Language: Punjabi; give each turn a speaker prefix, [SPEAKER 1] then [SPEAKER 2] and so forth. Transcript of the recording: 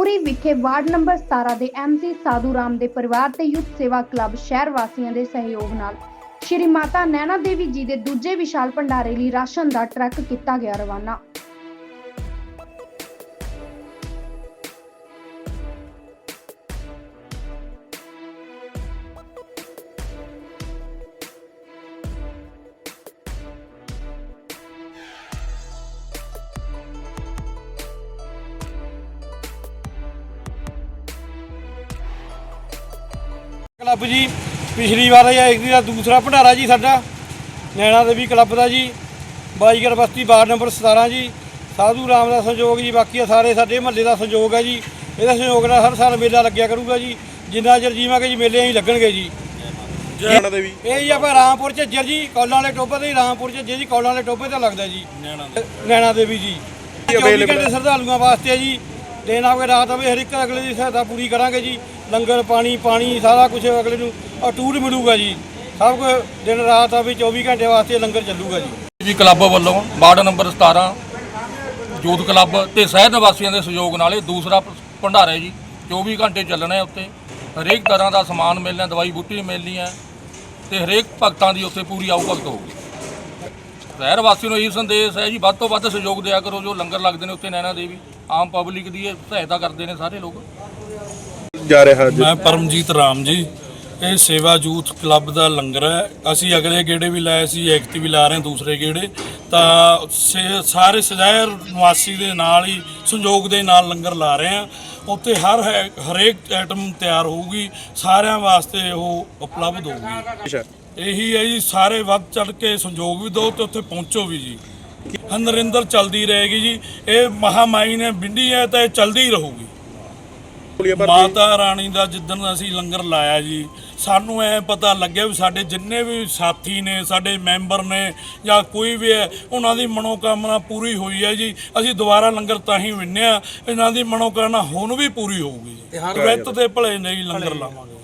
[SPEAKER 1] ਵਿਖੇ ਵਾਰਡ ਨੰਬਰ 17 ਦੇ ਐਮਸੀ ਸਾਧੂ ਰਾਮ ਦੇ ਪਰਿਵਾਰ ਤੇ ਯੁੱਧ ਸੇਵਾ ਕਲੱਬ ਸ਼ਹਿਰ ਵਾਸੀਆਂ ਦੇ ਸਹਿਯੋਗ ਨਾਲ ਸ਼੍ਰੀ ਮਾਤਾ ਨੈਣਾ ਦੇਵੀ ਜੀ ਦੇ ਦੂਜੇ ਵਿਸ਼ਾਲ ਭੰਡਾਰੇ ਲਈ ਰਾਸ਼ਨ ਦਾ ਟਰੱਕ ਕੀਤਾ ਗਿਆ ਰਵਾਨਾ।
[SPEAKER 2] ਕਲੱਬ ਜੀ ਪਿਛਲੀ ਵਾਰ ਇਹ ਇੱਕ ਦਾ ਦੂਸਰਾ ਭੰਡਾਰਾ ਜੀ ਸਾਡਾ ਨੈਣਾ ਦੇਵੀ ਕਲੱਬ ਦਾ ਜੀ ਬਾਈਗਰ ਬਸਤੀ ਵਾਰਡ ਨੰਬਰ 17 ਜੀ ਸਾਧੂ ਰਾਮ ਦਾ ਸਹਿਯੋਗ ਜੀ ਬਾਕੀ ਸਾਰੇ ਸਾਡੇ ਮਹੱਲੇ ਦਾ ਸਹਿਯੋਗ ਹੈ ਜੀ ਇਹਦਾ ਸਹਿਯੋਗ ਨਾਲ ਹਰ ਸਾਲ ਮੇਲਾ ਲੱਗਿਆ ਕਰੂਗਾ ਜੀ ਜਿੰਨਾ ਚਿਰ ਜੀਵਾਂਗੇ ਜੀ ਮੇਲੇ ਹੀ ਲੱਗਣਗੇ ਜੀ।
[SPEAKER 3] ਨੈਣਾ ਦੇਵੀ।
[SPEAKER 2] ਇਹ ਜੀ ਆਪਾਂ ਰਾਮਪੁਰ ਝੱਜਰ ਜੀ ਕੌਲਾਂ ਵਾਲੇ ਟੋਭੇ ਤੇ ਰਾਮਪੁਰ ਝੱਜਰ ਜੀ ਕੌਲਾਂ ਵਾਲੇ ਟੋਭੇ ਤੇ ਲੱਗਦਾ ਜੀ। ਨੈਣਾ ਦੇਵੀ। ਜੀ। 24
[SPEAKER 3] available
[SPEAKER 2] ਘੰਟੇ ਸ਼ਰਧਾਲੂਆਂ ਵਾਸਤੇ ਜੀ ਦਿਨ ਆਵੇ ਰਾਤ ਆਵੇ ਹਰ ਇੱਕ ਅਗਲੇ ਦੀ ਸਹਾਇਤਾ ਪੂਰੀ ਕਰਾਂਗੇ ਜੀ। ਲੰਗਰ, ਪਾਣੀ ਪਾਣੀ, ਸਾਰਾ ਕੁਝ ਅਗਲੇ ਨੂੰ ਅਟੂਟ ਮਿਲੂਗਾ ਜੀ। ਸਭ ਕੁਝ ਦਿਨ ਰਾਤ ਵੀ 24 ਘੰਟੇ ਵਾਸਤੇ ਲੰਗਰ ਚੱਲੂਗਾ ਜੀ।
[SPEAKER 4] ਵੀ ਕਲੱਬ ਵੱਲੋਂ ਵਾਰਡ ਨੰਬਰ 17 ਯੂਥ ਕਲੱਬ ਤੇ ਸ਼ਹਿਰ ਨਿਵਾਸੀਆਂ ਦੇ ਸਹਿਯੋਗ ਨਾਲ ਇਹ ਦੂਸਰਾ ਭੰਡਾਰਾ ਹੈ ਜੀ। 24 ਘੰਟੇ ਚੱਲਣਾ ਹੈ ਉੱਤੇ ਹਰੇਕ ਤਰ੍ਹਾਂ ਦਾ ਸਮਾਨ ਮਿਲਣਾ, ਦਵਾਈ ਬੂਟੀ ਮਿਲਣੀ ਹੈ। ਤੇ ਹਰੇਕ ਭਗਤਾਂ ਦੀ ਉੱਥੇ ਪੂਰੀ ਆਉ ਭਗਤ ਹੋਊਗੀ। ਸ਼ਹਿਰ ਵਾਸੀਆਂ ਨੂੰ ਇਹ ਸੰਦੇਸ਼ ਹੈ ਜੀ, ਵੱਧ ਤੋਂ ਵੱਧ ਸਹਿਯੋਗ ਦਿਆ ਕਰੋ ਜੋ ਲੰਗਰ ਲੱਗਦੇ ਨੇ ਉੱਥੇ ਨੈਣਾ ਦੇਵੀ, ਆਮ ਪਬਲਿਕ ਦੀ ਇਹ ਸਹਾਇਤਾ ਕਰਦੇ ਨੇ ਸਾਰੇ ਲੋਕ।
[SPEAKER 3] ਜਾ ਰਿਹਾ ਅੱਜ
[SPEAKER 5] ਮੈਂ ਪਰਮਜੀਤ ਰਾਮ ਜੀ। ਇਹ ਸੇਵਾ ਯੂਥ ਕਲੱਬ ਦਾ ਲੰਗਰ ਹੈ। ਅਸੀਂ ਅਗਲੇ ਗੇੜੇ ਵੀ ਲਾਏ ਸੀ ਐਕਟ ਵੀ ਲਾ ਰਹੇ ਹਾਂ ਦੂਸਰੇ ਗੇੜੇ। ਤਾਂ ਸਾਰੇ ਸਜਾਇਰ ਨਿਵਾਸੀ ਦੇ ਨਾਲ ਹੀ ਸੰਯੋਗ ਦੇ ਨਾਲ ਲੰਗਰ ਲਾ ਰਹੇ ਹਾਂ। ਉੱਥੇ ਹਰ ਹਰੇਕ ਆਈਟਮ ਤਿਆਰ ਹੋਊਗੀ। ਸਾਰਿਆਂ ਵਾਸਤੇ ਉਹ ਉਪਲਬਧ ਹੋਊਗੀ। ਇਹੀ ਹੈ ਜੀ ਸਾਰੇ ਵੱਧ ਚੜ ਕੇ ਸੰਯੋਗ ਵੀ ਦਿਓ ਤੇ ਉੱਥੇ ਪਹੁੰਚੋ ਵੀ ਜੀ। ਨਰਿੰਦਰ ਚਲਦੀ ਰਹੇਗੀ ਜੀ। ਇਹ ਮਹਾਮਾਈ ਨੇ ਬਿੰਡੀ ਹੈ ਤਾਂ ਇਹ ਚਲਦੀ ਰਹੂਗੀ। ਮਾਤਾ ਰਾਣੀ ਦਾ ਜਿੱਦਣ ਅਸੀਂ ਲੰਗਰ ਲਾਇਆ ਜੀ ਸਾਨੂੰ ਐ ਪਤਾ ਲੱਗਿਆ ਵੀ ਸਾਡੇ ਜਿੰਨੇ ਵੀ ਸਾਥੀ ਨੇ ਸਾਡੇ ਮੈਂਬਰ ਨੇ ਜਾਂ ਕੋਈ ਵੀ ਹੈ ਉਹਨਾਂ ਦੀ ਮਨੋਕਾਮਨਾ ਪੂਰੀ ਹੋਈ ਹੈ ਜੀ। ਅਸੀਂ ਦੁਬਾਰਾ ਲੰਗਰ ਤਾਂ ਹੀ ਵਿੰਨਿਆ ਇਹਨਾਂ ਦੀ ਮਨੋਕਾਮਨਾ ਹੁਣ ਵੀ ਪੂਰੀ ਹੋਊਗੀ ਜੀ। ਤੇ ਭਲੇ ਨਹੀਂ ਲੰਗਰ ਲਾਵਾਂਗੇ।